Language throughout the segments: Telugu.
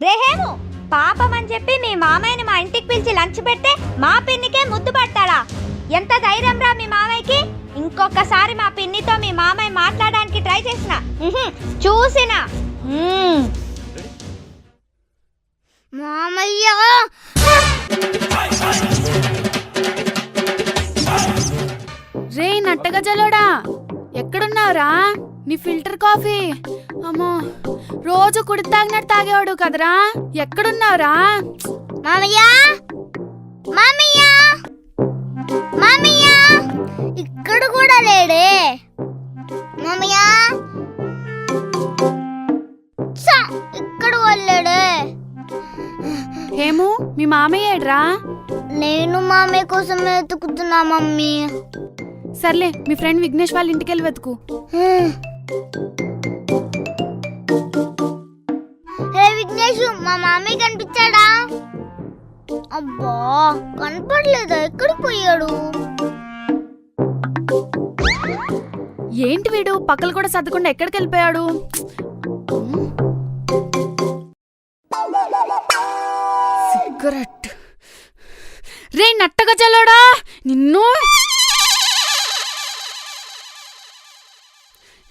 రేహేము పాపం అని చెప్పి మీ మామయ్యని మా ఇంటికి పిలిచి లంచ్ పెడితే మా పిన్నికే ముద్దు పడతాడా? ఎంత ధైర్యం రా మీ మామయ్యకి. ఇంకొకసారి మా పిన్నితో మీ మామయ్య మాట్లాడడానికి ట్రై చేసిన. చూసిన. మ్మ్. మామయ్య! రే నట్టగజలోడా? ఎక్కడున్నావురా? నీ ఫిల్టర్ కాఫీ. అమ్మో రోజు కుడి తాగినట్టు తాగేవాడు కదరా? ఎక్కడున్నావురా? మామయ్య? మామయ్య? మామయ్య? ఇక్కడ కూడా లేడే. మామయ్య? ఇక్కడ వెళ్ళాడే హేము మీ మామయ్య ఏడ్రా నేను మామయ్య కోసం వెతుకుతున్నా మమ్మీ. సర్లే మీ ఫ్రెండ్ విఘ్నేష్ వాళ్ళ ఇంటికి వెళ్ళి వెతుకు. హే విఘ్నేష్ మా మామయ్య కనిపించాడా? అబ్బా కనపడలేదా? ఎక్కడికి పోయాడు? ఏంటి వీడు? పక్కలు కూడా సర్దకుండా ఎక్కడికి వెళ్ళిపోయాడు?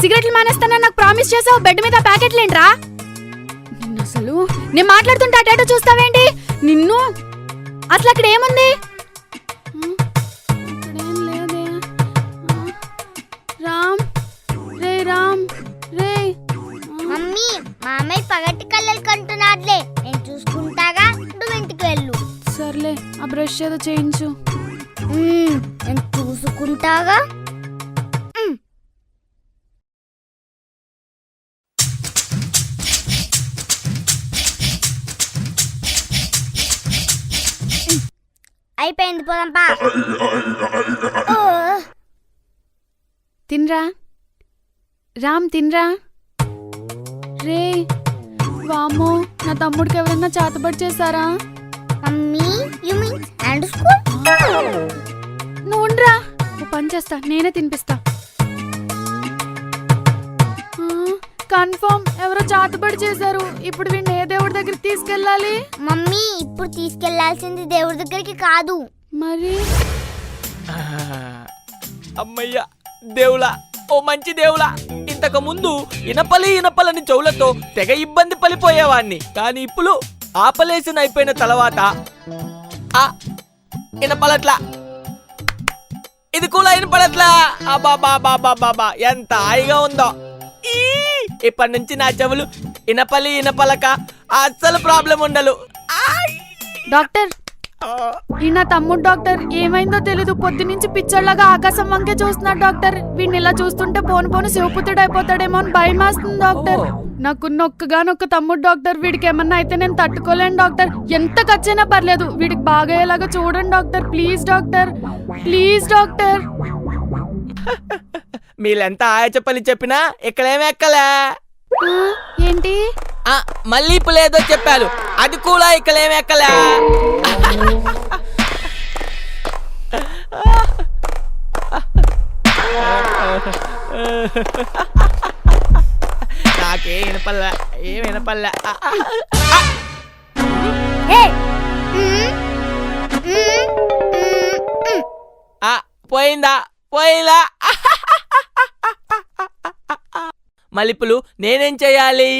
సిగరెట్లు మానేస్తానని నాకు ప్రామిస్ చేసావు. బెడ్ మీద ప్యాకెట్లు ఏంట్రా? నిన్ను అసలు నేను మాట్లాడుతుంటే అటేటో చూస్తావేంటి? నిన్ను? అసలు అక్కడ ఏముంది? రామ్ రే రామ్ రే. మమ్మీ మామయ్య పగటి కళ్ళలు కంటున్నాడులే. నేను చూసుకుంటాగా నువ్వు ఇంటికి వెళ్ళు. సర్లే ఆ బ్రష్ ఏదో చేయించు. నేను చూసుకుంటాగా. ఓ, తిన్రా. రామ్ తిన్రా. రే వామ్మో నా తమ్ముడికి ఎవరన్నా చేతబడి చేశారా? Mummy you mean and school నువ్వు ఉండరా. ఓ పని చేస్తా నేనే తినిపిస్తా. కన్ఫర్మ్ ఎవరో చాతబడి చేశారు. ఇప్పుడు వీడిని ఏ దేవుడి దగ్గరికి తీసుకెళ్ళాలి? మమ్మీ ఇప్పుడు తీసుకెళ్ళాల్సింది దేవుడి దగ్గరికి కాదు. మరి? అమ్మయ్య దేవులా ఓ మంచి దేవులా ఇంతకు ముందు ఇనపలి ఇనపలని చెవులతో తెగ ఇబ్బంది పడిపోయేవాణ్ణి. కానీ ఇప్పుడు ఆపలేసిన అయిపోయిన తర్వాత ఆ ఇనపలట్లా ఇది కూడా ఇనపడట్లా. అబాబా బాబా బాబా ఎంత హాయిగా ఉందో! ఇప్పటి నుంచి నా చెవులు ఇనపలి ఇనపలక అస్సలు ప్రాబ్లం ఉండలు! డాక్టర్ నా తమ్ముడు డాక్టర్ ఏమైందో తెలీదు. పొద్దు నుంచి పిచ్చోళ్ళగా ఆకాశం వంకే చూస్తున్నాడు డాక్టర్. వీడిని ఇలా చూస్తుంటే పోను పోను శివపుత్రుడు అయిపోతాడేమో అని భయం వేస్తుంది డాక్టర్. నాకున్న ఒక్కగానొక్క తమ్ముడు డాక్టర్. వీడికి ఏమన్నా అయితే నేను తట్టుకోలేను డాక్టర్. ఎంత ఖర్చైనా పర్లేదు. వీడికి బాగా అయ్యేలాగా చూడండి doctor. Please doctor. Please doctor. మీరెంత ఆయ చెప్పని చెప్పినా ఇక్కడేమి ఎక్కలే? ఆ, ఏంటి? మళ్ళీ ఇప్పుడు లేదో చెప్పారు. అది కూడా ఇక్కడేమి ఎక్కలే. నాకే వినపల్లే ఏం వినపల్లే పోయిందా? పోయిందా మళ్ళీపులు నేనేం చేయాలి?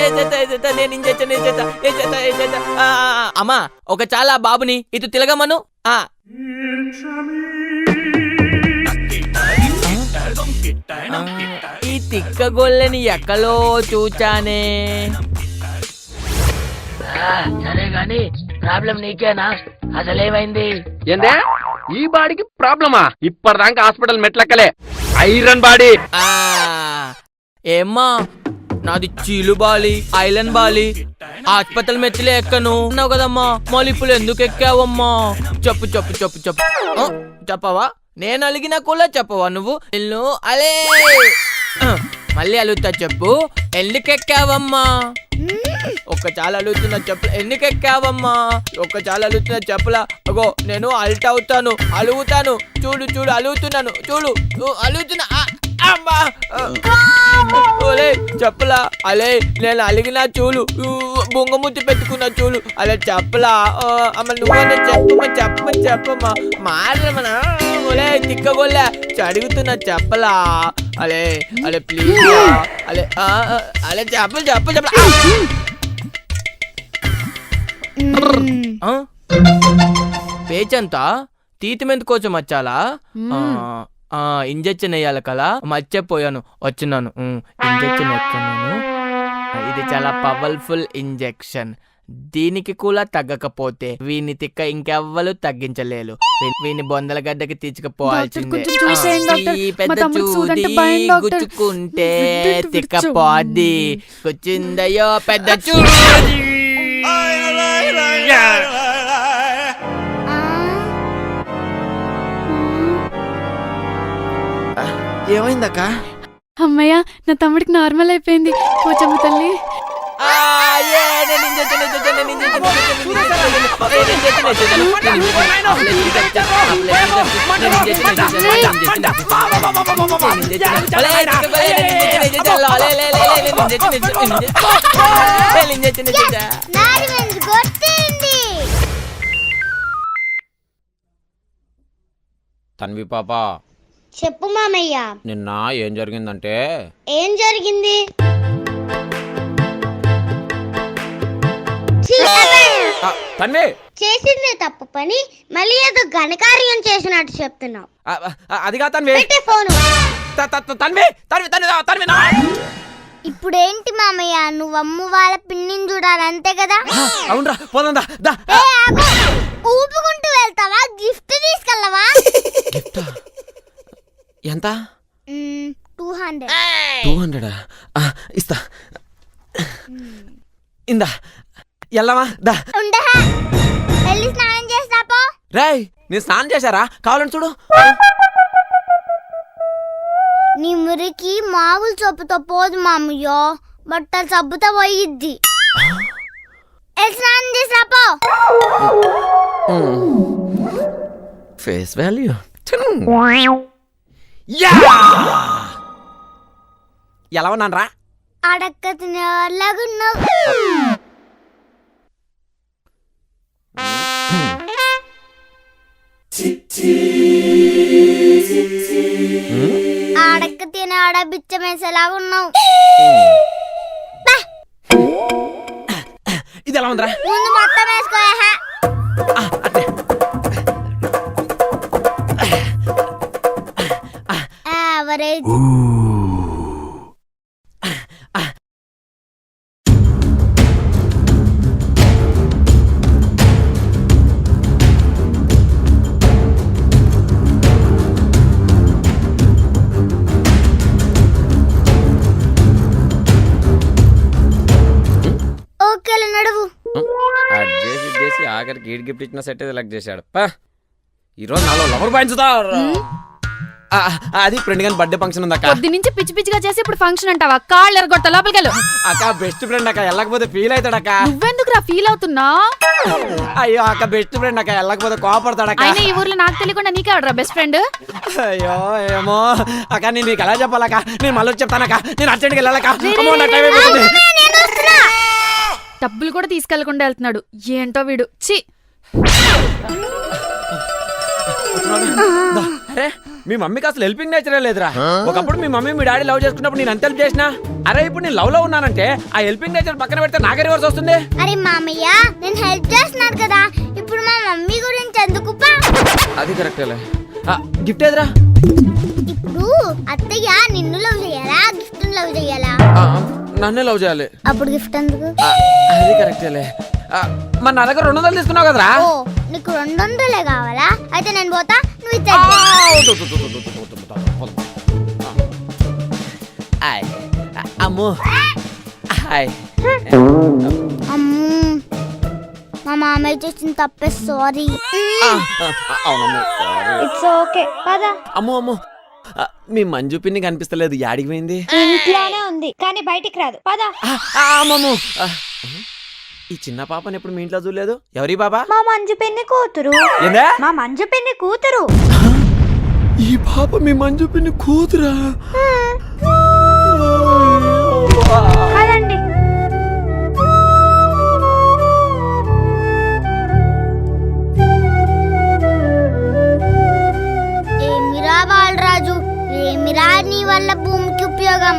నేను ఏం చేత ఏ చేత ఏ చేత ఏ చేత ఆ, అమ్మా ఒక చాలా బాబుని ఇటు తిలగమను ఆ ఈ తిక్క గొల్లెని ఎక్కలో చూచానే సరే గాని ప్రాబ్లం నీకేనా అసలేమైంది ఏందే ఈ బాడీకి ప్రాబ్లమా ఇప్పటిదాకా హాస్పిటల్ మెట్లెక్కలే ఐరన్ బాడీ ఆ, ఏమ్మా నాది చీలు బాలి ఐలాండ్ బాలి. ఆసుపత్రి మెట్లే ఎక్కను. అన్నావు కదమ్మా మళ్ళీ ఇప్పుడు ఎందుకు ఎక్కావమ్మా? చెప్పు చెప్పు చెప్పు చెప్పు. చెప్పవా? నేను అలిగిన కూడా చెప్పవా నువ్వు? నిన్ను అలే. మళ్ళీ అలుగుతా చెప్పు. ఎందుకు ఎక్కావమ్మా? ఒక్క చాలా అలుగుతున్నా చెప్పు ఎందుకెక్కావమ్మా ఒక ఒక్క చాలా అలుగుతున్న చెప్పులా అగో నేను అల్ట్ అవుతాను అలుగుతాను. చూడు చూడు అలుగుతున్నాను. చూడు అలుగుతున్నా ఓలే చెప్పలా. అలే నేను అలిగిన చూలు. బొంగముద్దు పెట్టుకున్న చూలు. అలా చెప్పలా. అమ్మ నువ్వన్నా చెప్పమ్మా చెప్పమ్మా మారమనా ఓలే తిక్కగొల్లే. అడుగుతున్నా చెప్పలా. అలే అలే ప్లీజ్ అలే అలే చెప్పలు చెప్పలు చెప్పలా. ఆ? పేచంతా? ట్రీట్మెంట్ కోసం వచ్చాలా? ఇంజెక్షన్ వేయాలి కదా మర్చిపోయాను వచ్చినాను. ఇంజెక్షన్ వచ్చాను ఇది చాలా పవర్ఫుల్ ఇంజెక్షన్ దీనికి కూడా తగ్గకపోతే వీని తిక్క ఇంకెవ్వరు తగ్గించలేరు. వీని బొందల గడ్డకి తీసుకుపోవాల్సిందే. పెద్ద. గుచ్చుకుంటే విడ్డు, తిక్క. పోద్ది. చూది. ఏమైందక్క అమ్మయ్య నా తమ్ముడికి నార్మల్ అయిపోయింది. పోచమ్మ తల్లి. తన్వి పాప. చెప్పు మామయ్య. నిన్న ఏం జరిగిందంటే? ఏం జరిగింది? తన్వి! చేసిందే తప్పు పని మళ్ళీ ఏదో ఘనకార్యం చేసినట్టు చెప్తున్నావు. అదిగా తన్వి! పెట్టే ఫోను. తన్వి! తన్వి తన్వి తన్వి ఇప్పుడేంటి మామయ్య? నువ్వు అమ్ము వాళ్ళ పిన్నిని చూడాలి అంతే కదా అవునరా పోదా దా! ఏ, ఆగు. ఊపుకుంటూ ఎంత? Two hundred. టూ హండ్రెడా? ఇస్తా. ఇందా. ఎల్లవా దా. ఉండే వెళ్ళి స్నానం చేస్తాపో రేయ్ నేను స్నానం చేశారా? కావాలని చూడు. నీ మురికి మామూలు సబ్బుతో పోదు మామయ్యో. బట్టలు సబ్బుతో పోయిద్ది. స్నానం చేసాపో ఫేస్ వాల్యూ. ఎలా ఉన్నాను రా అడక్క తినేలాగున్నావు ఆడక్క తినే ఆడ బిచ్చమేసేలాగా ఉన్నావు ఇది ఎలా ఉందిరా? ముందు మొత్తం వేసుకో ఆఖరికి ఈడ్ గిఫ్ట్ ఇచ్చిన సెట్ సెలెక్ట్ చేశాడు. పా. ఈరోజు నాలో లవర్ పాయించుతా అది ఫ్రెండ్ గాని బర్త్డే ఫంక్షన్ ఉంది అక్క పొద్దు నుంచి పిచ్చి పిచ్చిగా చేసి ఇప్పుడు ఫంక్షన్ అంటావా? కాళ్ళు ఎరగొట్ట లోపలికి వెళ్ళు. అక్క బెస్ట్ ఫ్రెండ్ అక్క వెళ్ళకపోతే ఫీల్ అవుతాడక్క. నువ్వెందుకు రా ఫీల్ అవుతున్నా? అయ్యో అక్క బెస్ట్ ఫ్రెండ్ అక్క వెళ్ళకపోతే కోపడతాడక్క. అయినా ఈ ఊర్లో నాకు తెలియకుండా నీకే రా బెస్ట్ ఫ్రెండ్ అయ్యో ఏమో. అక్క నేను నీకు ఎలా చెప్పాలక్క? నేను మళ్ళీ చెప్తానక్క. నేను అర్జెంట్కి వెళ్ళాలక్క. అమ్మో, నా టైం అయిపోతుంది. డబ్బులు కూడా తీసుకెళ్ళకుండా వెళ్తున్నాడు. ఏంటో వీడు. చి అరే మీ మమ్మీకి అసలు హెల్పింగ్ నేచరే లేదురా. ఒకప్పుడు మీ మమ్మీ మీ డాడీ లవ్ చేసుకున్నప్పుడు నేను ఎంత హెల్ప్ చేసినా? అరే ఇప్పుడు నేను లవ్లో ఉన్నానంటే ఆ హెల్పింగ్ నేచర్ పక్కన పెడితే నాకే రివర్స్ వస్తుంది? అరే మామయ్య నేను హెల్ప్ చేస్తున్నాను కదా. ఇప్పుడు మా మమ్మీ గురించి ఎందుకు పా అది కరెక్టేలే గిఫ్ట్ ఏదిరా? ఇప్పుడు అత్తయ్య నిన్ను లవ్ చేయాలా గిఫ్ట్ లవ్ చేయాలా? ఆ, నన్నే లవ్ చేయాలి అప్పుడు గిఫ్ట్ ఎందుకు ఆ, అది కరెక్టేలే ఆ, మరి నా దగ్గర రెండు వందలు తీసుకున్నావు కదరా ఓ నీకు రెండు వందలే కావాలా అయితే నేను పోతా నువ్వు ఆ, ఇచ్చేది వద్దు, వద్దు, వద్దు, వద్దు, వద్దు, వద్దు, వద్దు, వద్దు. ఆ. ఆయ్. అమ్ము హాయ్ అమ్మూ మా మామయ్య చేసిన తప్పే సారీ అవునమ్ము సారీ. ఇట్స్ ఓకే పద అమ్ము అమ్ము ఆ, మీ మంజు పిన్ని కనిపిస్తలేదు. యాడికి పోయింది? ఇంట్లోనే ఉంది కానీ బయటికి రాదు. పద. ఆ, ఆ, అమ్మమ్ము. ఆ, ఈ చిన్న పాపని ఎప్పుడు మీ ఇంట్లో చూడలేదు? ఎవరి బాబా మా మంజు పిన్ని కూతురు. ఏందా? మా మంజు పిన్ని కూతురు. ఈ పాప మీ మంజు పిన్ని కూతురా? వల్ల భూమికి ఉపయోగం